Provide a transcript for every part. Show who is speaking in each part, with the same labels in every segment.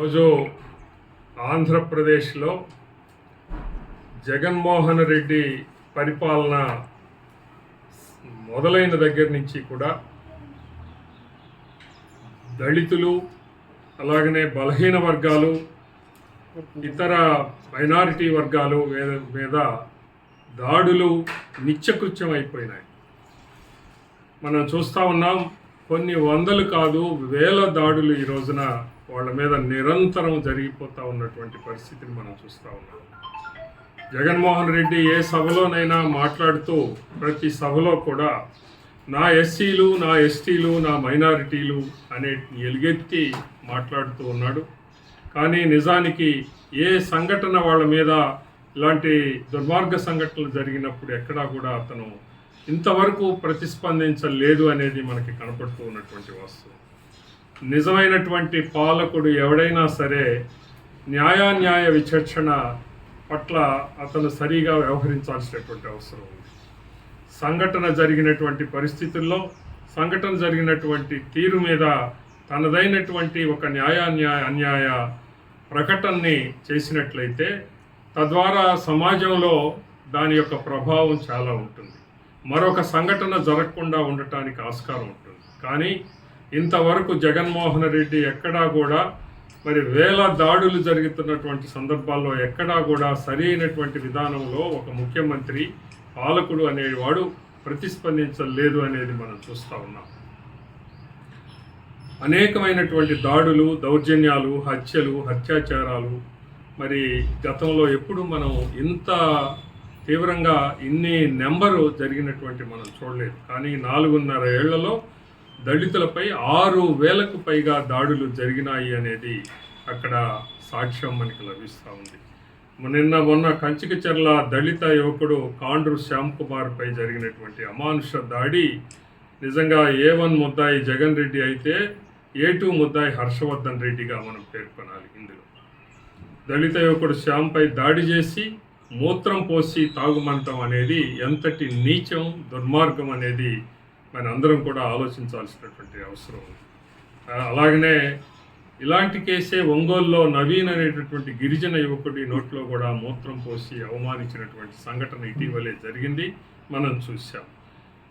Speaker 1: రోజు ఆంధ్రప్రదేశ్లో జగన్మోహన్ రెడ్డి పరిపాలన మొదలైన దగ్గర నుంచి కూడా దళితులు అలాగనే బలహీన వర్గాలు ఇతర మైనారిటీ వర్గాలు మీద- మీద దాడులు నిత్యకృత్యం అయిపోయినాయి. మనం చూస్తూ ఉన్నాం కొన్ని వందలు కాదు వేల దాడులు ఈ రోజున వాళ్ళ మీద నిరంతరం జరిగిపోతూ ఉన్నటువంటి పరిస్థితిని మనం చూస్తూ ఉన్నాం. జగన్మోహన్ రెడ్డి ఏ సభలోనైనా మాట్లాడుతూ ప్రతి సభలో కూడా నా ఎస్సీలు నా ఎస్టీలు నా మైనారిటీలు అనే ఎలుగెత్తి మాట్లాడుతూ ఉన్నాడు. కానీ నిజానికి ఏ సంఘటన వాళ్ళ మీద ఇలాంటి దుర్మార్గ సంఘటనలు జరిగినప్పుడు ఎక్కడా కూడా అతను ఇంతవరకు ప్రతిస్పందించలేదు అనేది మనకి కనపడుతూ ఉన్నటువంటి వాస్తవం. నిజమైనటువంటి పాలకుడు ఎవడైనా సరే న్యాయాన్యాయ విచక్షణ పట్ల అతను సరిగా వ్యవహరించాల్సినటువంటి అవసరం ఉంది. సంఘటన జరిగినటువంటి పరిస్థితుల్లో సంఘటన జరిగినటువంటి తీరు మీద తనదైనటువంటి ఒక న్యాయాన్యాయ అన్యాయ ప్రకటనని చేసినట్లయితే తద్వారా సమాజంలో దాని యొక్క ప్రభావం చాలా ఉంటుంది. మరొక సంఘటన జరగకుండా ఉండటానికి ఆస్కారం ఉంటుంది. కానీ ఇంతవరకు జగన్మోహన్ రెడ్డి ఎక్కడా కూడా మరి వేల దాడులు జరుగుతున్నటువంటి సందర్భాల్లో ఎక్కడా కూడా సరి అయినటువంటి విధానంలో ఒక ముఖ్యమంత్రి పాలకుడు అనేవాడు ప్రతిస్పందించలేదు అనేది మనం చూస్తూ ఉన్నాం. అనేకమైనటువంటి దాడులు దౌర్జన్యాలు హత్యలు అత్యాచారాలు మరి గతంలో ఎప్పుడు మనం ఇంత తీవ్రంగా ఇన్ని నెంబరు జరిగినటువంటి మనం చూడలేదు. కానీ నాలుగున్నర ఏళ్ళలో దళితులపై ఆరు వేలకు పైగా దాడులు జరిగినాయి అనేది అక్కడ సాక్ష్యం మనకి లభిస్తూ ఉంది. నిన్న మొన్న కంచికచర్ల దళిత యువకుడు కాండ్రు శ్యామ్ కుమార్పై జరిగినటువంటి అమానుష దాడి నిజంగా ఏ వన్ ముద్దాయి జగన్ రెడ్డి అయితే ఏ టూ ముద్దాయి హర్షవర్ధన్ రెడ్డిగా మనం పేర్కొనాలి ఇందులో. దళిత యువకుడు శ్యామ్పై దాడి చేసి మూత్రం పోసి తాగుమంటం అనేది ఎంతటి నీచం దుర్మార్గం అనేది మన అందరం కూడా ఆలోచించాల్సినటువంటి అవసరం. అలాగనే ఇలాంటి కేసే ఒంగోలులో నవీన్ అనేటటువంటి గిరిజన యువకుడి నోట్లో కూడా మూత్రం పోసి అవమానించినటువంటి సంఘటన ఇటీవలే జరిగింది. మనం చూసాం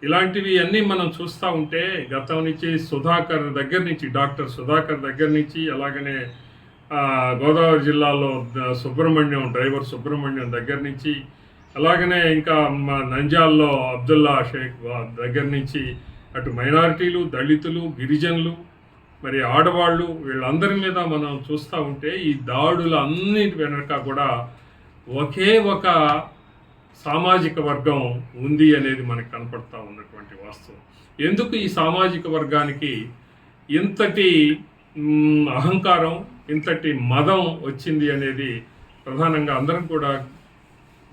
Speaker 1: ఇలాంటివి అన్నీ మనం చూస్తూ ఉంటే గతం నుంచి సుధాకర్ దగ్గర నుంచి డాక్టర్ సుధాకర్ దగ్గర నుంచి అలాగనే గోదావరి జిల్లాలో సుబ్రహ్మణ్యం డ్రైవర్ సుబ్రహ్మణ్యం దగ్గర నుంచి అలాగనే ఇంకా మా నంజాల్లో అబ్దుల్లా షేక్ దగ్గర నుంచి అటు మైనారిటీలు దళితులు గిరిజనులు మరి ఆడవాళ్ళు వీళ్ళందరి మీద మనం చూస్తూ ఉంటే ఈ దాడులు అన్నిటి వెనక కూడా ఒకే ఒక సామాజిక వర్గం ఉంది అనేది మనకు కనపడతా ఉన్నటువంటి వాస్తవం. ఎందుకు ఈ సామాజిక వర్గానికి ఇంతటి అహంకారం ఇంతటి మదం వచ్చింది అనేది ప్రధానంగా అందరం కూడా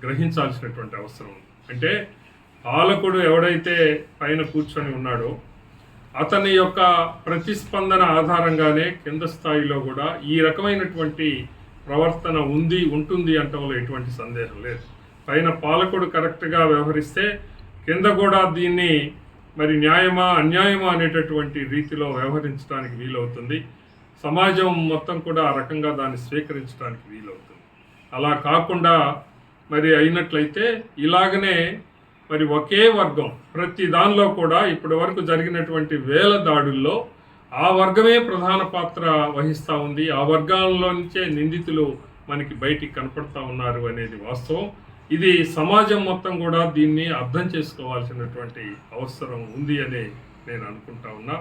Speaker 1: గ్రహించాల్సినటువంటి అవసరం ఉంది. అంటే పాలకుడు ఎవడైతే పైన కూర్చొని ఉన్నాడో అతని యొక్క ప్రతిస్పందన ఆధారంగానే కింద స్థాయిలో కూడా ఈ రకమైనటువంటి ప్రవర్తన ఉంది ఉంటుంది అంటంలో ఎటువంటి సందేహం లేదు. పైన పాలకుడు కరెక్ట్గా వ్యవహరిస్తే కింద కూడా దీన్ని మరి న్యాయమా అన్యాయమా అనేటటువంటి రీతిలో వ్యవహరించడానికి వీలవుతుంది. సమాజం మొత్తం కూడా ఆ రకంగా దాన్ని స్వీకరించడానికి వీలవుతుంది. అలా కాకుండా మరి అయినట్లయితే ఇలాగనే మరి ఒకే వర్గం ప్రతి దానిలో కూడా ఇప్పటి వరకు జరిగినటువంటి వేల దాడుల్లో ఆ వర్గమే ప్రధాన పాత్ర వహిస్తూ ఉంది. ఆ వర్గాల్లో నుంచే నిందితులు మనకి బయటికి కనపడతా ఉన్నారు అనేది వాస్తవం. ఇది సమాజం మొత్తం కూడా దీన్ని అర్థం చేసుకోవాల్సినటువంటి అవసరం ఉంది అని నేను అనుకుంటా ఉన్నా.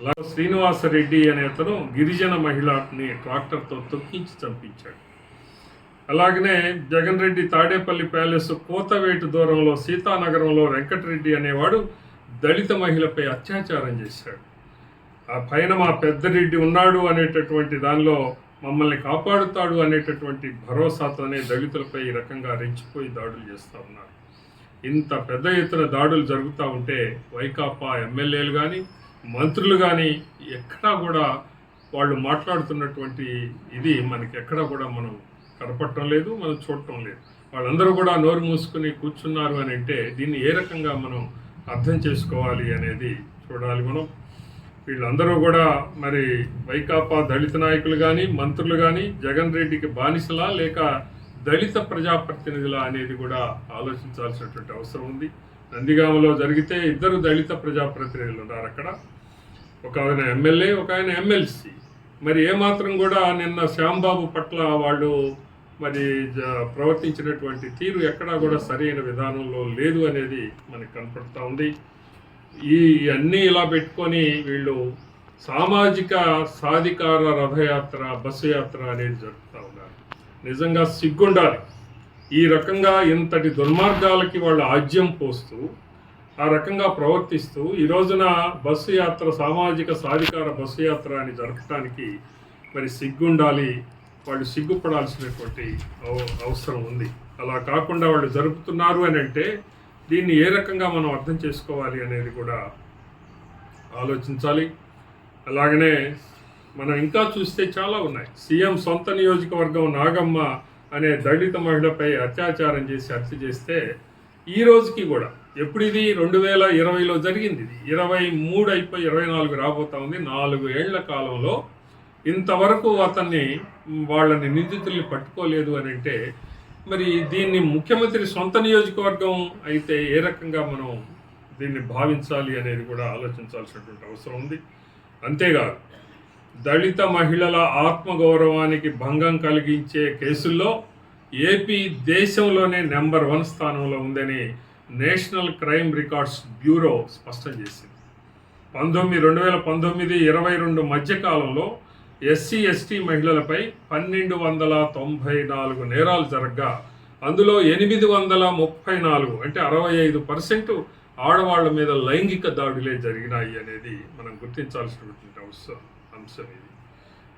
Speaker 1: అలా శ్రీనివాసరెడ్డి అనే అతను గిరిజన మహిళని ట్రాక్టర్తో తొక్కించి చంపించాడు. అలాగనే జగన్ రెడ్డి తాడేపల్లి ప్యాలెస్ కోతవేటు దూరంలో సీతానగరంలో వెంకటరెడ్డి అనేవాడు దళిత మహిళపై అత్యాచారం చేశాడు. ఆ పైన మా పెద్దరెడ్డి ఉన్నాడు అనేటటువంటి దానిలో మమ్మల్ని కాపాడుతాడు అనేటటువంటి భరోసాతోనే దళితులపై ఈ రకంగా రెచ్చిపోయి దాడులు చేస్తూ ఉన్నారు. ఇంత పెద్ద ఎత్తున దాడులు జరుగుతూ ఉంటే వైకాపా ఎమ్మెల్యేలు కానీ మంత్రులు కానీ ఎక్కడా కూడా వాళ్ళు మాట్లాడుతున్నటువంటి ఇది మనకి ఎక్కడా కూడా మనం కనపడటం లేదు మనం చూడటం లేదు. వాళ్ళందరూ కూడా నోరు మూసుకుని కూర్చున్నారు అని అంటే దీన్ని ఏ రకంగా మనం అర్థం చేసుకోవాలి అనేది చూడాలి మనం. వీళ్ళందరూ కూడా మరి వైకాపా దళిత నాయకులు కానీ మంత్రులు కానీ జగన్ రెడ్డికి బానిసలా లేక దళిత ప్రజాప్రతినిధులా అనేది కూడా ఆలోచించాల్సినటువంటి అవసరం ఉంది. నందిగామలో జరిగితే ఇద్దరు దళిత ప్రజాప్రతినిధులు ఉన్నారు అక్కడ. ఒక ఆయన ఎమ్మెల్యే ఒక ఆయన ఎమ్మెల్సీ. మరి ఏమాత్రం కూడా నిన్న శ్యాంబాబు పట్ల వాళ్ళు మరి జ- ప్రవర్తించినటువంటి తీరు ఎక్కడా కూడా సరైన విధానంలో లేదు అనేది మనకు కనపడుతూ ఉంది. ఈ అన్నీ ఇలా పెట్టుకొని వీళ్ళు సామాజిక సాధికార రథయాత్ర బస్సు యాత్ర అనేది జరుపుతూ ఉన్నారు. నిజంగా సిగ్గుండాలి. ఈ రకంగా ఇంతటి దుర్మార్గాలకి వాళ్ళు ఆజ్యం పోస్తూ ఆ రకంగా ప్రవర్తిస్తూ ఈ రోజున బస్సు యాత్ర సామాజిక సాధికార బస్సు యాత్ర అని జరపడానికి మరి సిగ్గుండాలి వాళ్ళు సిగ్గుపడాల్సినటువంటి అవ- అవసరం ఉంది. అలా కాకుండా వాళ్ళు జరుపుతున్నారు అని అంటే దీన్ని ఏ రకంగా మనం అర్థం చేసుకోవాలి అనేది కూడా ఆలోచించాలి. అలాగనే మనం ఇంకా చూస్తే చాలా ఉన్నాయి. సీఎం సొంత నియోజకవర్గం నాగమ్మ అనే దళిత మహిళపై అత్యాచారం చేసి హత్య చేస్తే ఈ రోజుకి కూడా ఎప్పుడు ఇది? రెండు వేల ఇరవైలో జరిగింది ఇది. ఇరవై మూడు అయిపోయి ఇరవై నాలుగు రాబోతా ఉంది. నాలుగు ఏళ్ళ కాలంలో ఇంతవరకు అతన్ని వాళ్ళని నిందితుల్ని పట్టుకోలేదు అని అంటే మరి దీన్ని ముఖ్యమంత్రి సొంత నియోజకవర్గం అయితే ఏ రకంగా మనం దీన్ని భావించాలి అనేది కూడా ఆలోచించాల్సినటువంటి అవసరం ఉంది. అంతేకాదు దళిత మహిళల ఆత్మగౌరవానికి భంగం కలిగించే కేసుల్లో ఏపీ దేశంలోనే నెంబర్ వన్ స్థానంలో ఉందని నేషనల్ క్రైమ్ రికార్డ్స్ బ్యూరో స్పష్టం చేసింది. పంతొమ్మిది రెండు వేల పంతొమ్మిది ఇరవై రెండు మధ్యకాలంలో ఎస్సీ ఎస్టీ మహిళలపై పన్నెండు వందల తొంభై నాలుగు నేరాలు జరగ్గా అందులో ఎనిమిది వందల ముప్పై నాలుగు అంటే అరవై ఐదు పర్సెంట్ ఆడవాళ్ళ మీద లైంగిక దాడులే జరిగినాయి అనేది మనం గుర్తించాల్సినటువంటి అవసరం అంశం ఇది.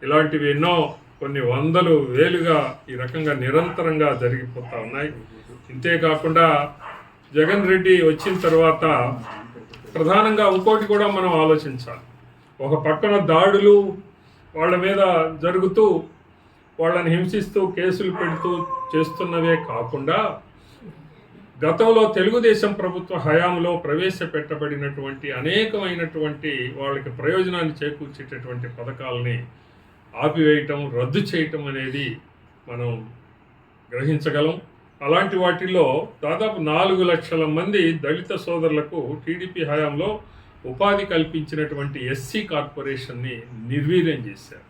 Speaker 1: ఇలాంటివి ఎన్నో కొన్ని వందలు వేలుగా ఈ రకంగా నిరంతరంగా జరిగిపోతా ఉన్నాయి. ఇంతేకాకుండా జగన్ రెడ్డి వచ్చిన తర్వాత ప్రధానంగా ఇంకోటి కూడా మనం ఆలోచించాలి. ఒక పక్కన దాడులు వాళ్ళ మీద జరుగుతూ వాళ్ళని హింసిస్తూ కేసులు పెడుతూ చేస్తున్నవే కాకుండా గతంలో తెలుగుదేశం ప్రభుత్వ హయాంలో ప్రవేశపెట్టబడినటువంటి అనేకమైనటువంటి వాళ్ళకి ప్రయోజనాన్ని చేకూర్చేటటువంటి పథకాలని ఆపివేయటం రద్దు చేయటం అనేది మనం గ్రహించగలం. అలాంటి వాటిల్లో దాదాపు నాలుగు లక్షల మంది దళిత సోదరులకు టీడీపీ హయాంలో ఉపాధి కల్పించినటువంటి ఎస్సీ కార్పొరేషన్ని నిర్వీర్యం చేశారు.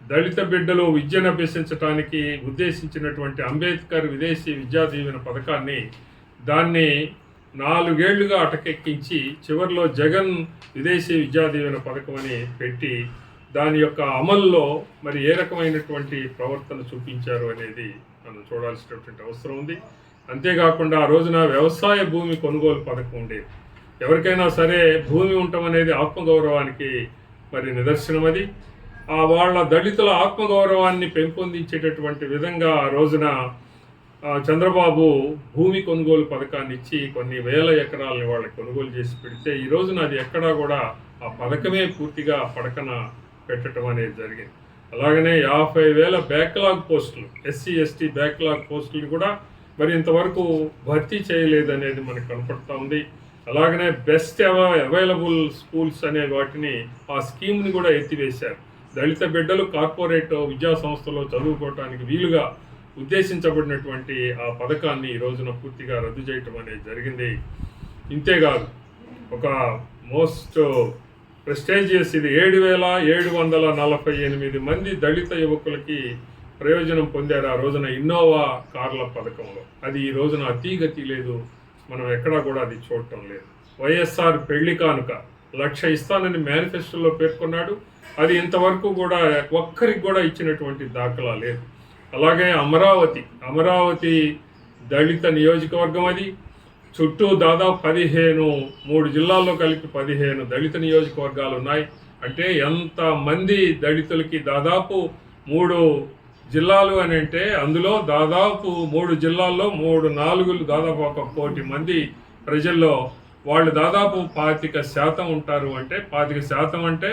Speaker 1: దళిత బిడ్డలు విద్యను అభ్యసించడానికి ఉద్దేశించినటువంటి అంబేద్కర్ విదేశీ విద్యా దీవెన పథకాన్ని దాన్ని నాలుగేళ్ళుగా అటకెక్కించి చివరిలో జగన్ విదేశీ విద్యా దీవెన పథకం అని పెట్టి దాని యొక్క అమల్లో మరి ఏ రకమైనటువంటి ప్రవర్తన చూపించారు అనేది మనం చూడాల్సినటువంటి అవసరం ఉంది. అంతేకాకుండా ఆ రోజున వ్యవసాయ భూమి కొనుగోలు పథకం ఉండేది. ఎవరికైనా సరే భూమి ఉండటం అనేది ఆత్మగౌరవానికి మరి నిదర్శనం అది ఆ వాళ్ళ దళితుల ఆత్మగౌరవాన్ని పెంపొందించేటటువంటి విధంగా ఆ రోజున చంద్రబాబు భూమి కొనుగోలు పథకాన్ని ఇచ్చి కొన్ని వేల ఎకరాలని వాళ్ళకి కొనుగోలు చేసి పెడితే ఈ రోజున అది ఎక్కడా కూడా ఆ పథకమే పూర్తిగా పడకన పెట్టడం అనేది జరిగింది. అలాగనే యాభై వేల బ్యాక్లాగ్ పోస్టులు ఎస్సీ ఎస్టీ బ్యాక్లాగ్ పోస్టులు కూడా మరి ఇంతవరకు భర్తీ చేయలేదనేది మనకు కనపడుతూ ఉంది. అలాగనే బెస్ట్ అవైలబుల్ స్కూల్స్ అనే వాటిని ఆ స్కీమ్ని కూడా ఎత్తివేశారు. దళిత బిడ్డలు కార్పొరేట్ విద్యా సంస్థలో చదువుకోవటానికి వీలుగా ఉద్దేశించబడినటువంటి ఆ పథకాన్ని ఈ రోజున పూర్తిగా రద్దు చేయటం అనేది జరిగింది. ఇంతేకాదు ఒక మోస్ట్ ప్రెస్టేజియస్ ఇది ఏడు వేల ఏడు వందల నలభై ఎనిమిది మంది దళిత యువకులకి ప్రయోజనం పొందారు ఆ రోజున ఇన్నోవా కార్ల పథకంలో. అది ఈ రోజున అతీగతి లేదు. మనం ఎక్కడా కూడా అది చూడటం లేదు. వైఎస్ఆర్ పెళ్ళి కానుక లక్ష ఇస్తానని మేనిఫెస్టోలో పేర్కొన్నాడు. అది ఇంతవరకు కూడా ఒక్కరికి కూడా ఇచ్చినటువంటి దాఖలా లేదు. అలాగే అమరావతి అమరావతి దళిత నియోజకవర్గం అది. చుట్టూ దాదాపు పదిహేను మూడు జిల్లాల్లో కలిపి పదిహేను దళిత నియోజకవర్గాలు ఉన్నాయి. అంటే ఎంత మంది దళితులకి దాదాపు మూడు జిల్లాలు అని అంటే అందులో దాదాపు మూడు జిల్లాల్లో మూడు నాలుగు దాదాపు ఒక కోటి మంది ప్రజల్లో వాళ్ళు దాదాపు పాతిక శాతం ఉంటారు అంటే పాతిక శాతం అంటే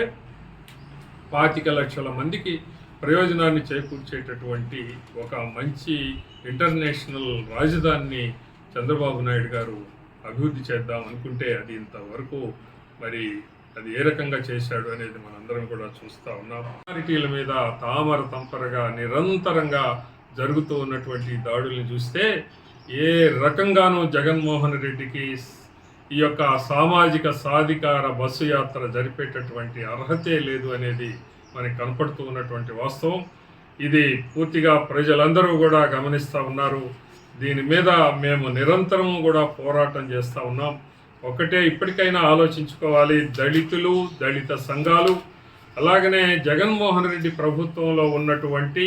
Speaker 1: పాతిక లక్షల మందికి ప్రయోజనాన్ని చేకూర్చేటటువంటి ఒక మంచి ఇంటర్నేషనల్ రాజధానిని చంద్రబాబు నాయుడు గారు అభివృద్ధి చేద్దాం అనుకుంటే అది ఇంతవరకు మరి అది ఏ రకంగా చేశాడు అనేది మనందరం కూడా చూస్తూ ఉన్నాం. మైనారిటీల మీద తామర తంపరగా నిరంతరంగా జరుగుతూ ఉన్నటువంటి దాడుల్ని చూస్తే ఏ రకంగానూ జగన్మోహన్ రెడ్డికి ఈ యొక్క సామాజిక సాధికార బస్సు యాత్ర జరిపేటటువంటి అర్హతే లేదు అనేది మనకి కనపడుతూ ఉన్నటువంటి వాస్తవం. ఇది పూర్తిగా ప్రజలందరూ కూడా గమనిస్తూ ఉన్నారు. దీని మీద మేము నిరంతరం కూడా పోరాటం చేస్తూ ఉన్నాం. ఒకటే ఇప్పటికైనా ఆలోచించుకోవాలి. దళితులు దళిత సంఘాలు అలాగనే జగన్మోహన్ రెడ్డి ప్రభుత్వంలో ఉన్నటువంటి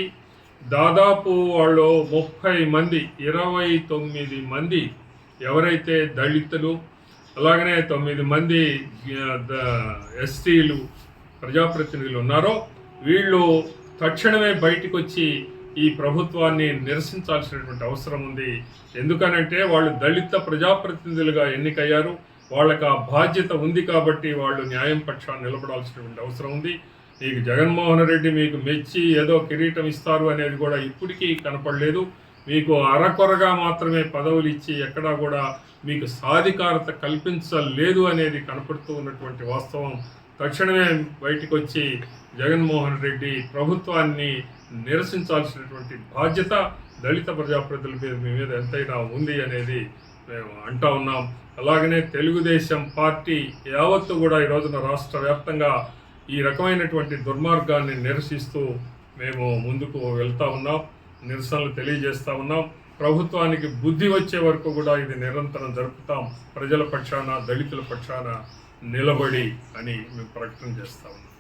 Speaker 1: దాదాపు వాళ్ళు ముప్పై మంది ఇరవై తొమ్మిది మంది ఎవరైతే దళితులు అలాగనే తొమ్మిది మంది ద- ఎస్టీలు ప్రజాప్రతినిధులు ఉన్నారో వీళ్ళు తక్షణమే బయటకు వచ్చి ఈ ప్రభుత్వాన్ని నిరసించాల్సినటువంటి అవసరం ఉంది. ఎందుకనంటే వాళ్ళు దళిత ప్రజాప్రతినిధులుగా ఎన్నికయ్యారు. వాళ్ళకి ఆ బాధ్యత ఉంది కాబట్టి వాళ్ళు న్యాయం పక్షాన్ని నిలబడాల్సినటువంటి అవసరం ఉంది. మీకు జగన్మోహన్ రెడ్డి మీకు మెచ్చి ఏదో కిరీటం ఇస్తారు అనేది కూడా ఇప్పటికీ కనపడలేదు. మీకు అరకొరగా మాత్రమే పదవులు ఇచ్చి ఎక్కడా కూడా మీకు సాధికారత కల్పించలేదు అనేది కనపడుతూ ఉన్నటువంటి వాస్తవం. తక్షణమే బయటికి వచ్చి జగన్మోహన్ రెడ్డి ప్రభుత్వాన్ని నిరసించాల్సినటువంటి బాధ్యత దళిత ప్రజాప్రతినిధుల మీద మీద ఎంతైనా ఉంది అనేది మేము అంటా ఉన్నాం. అలాగనే తెలుగుదేశం పార్టీ యావత్తు కూడా ఈ రోజున రాష్ట్ర వ్యాప్తంగా ఈ రకమైనటువంటి దుర్మార్గాన్ని నిరసిస్తూ మేము ముందుకు వెళ్తా ఉన్నాం. నిరసనలు తెలియజేస్తా ఉన్నాం. ప్రభుత్వానికి బుద్ధి వచ్చే వరకు కూడా ఇది నిరంతరం జరుపుతాం. ప్రజల పక్షాన దళితుల పక్షాన నిలబడి అని మేము ప్రకటన చేస్తా ఉన్నాం.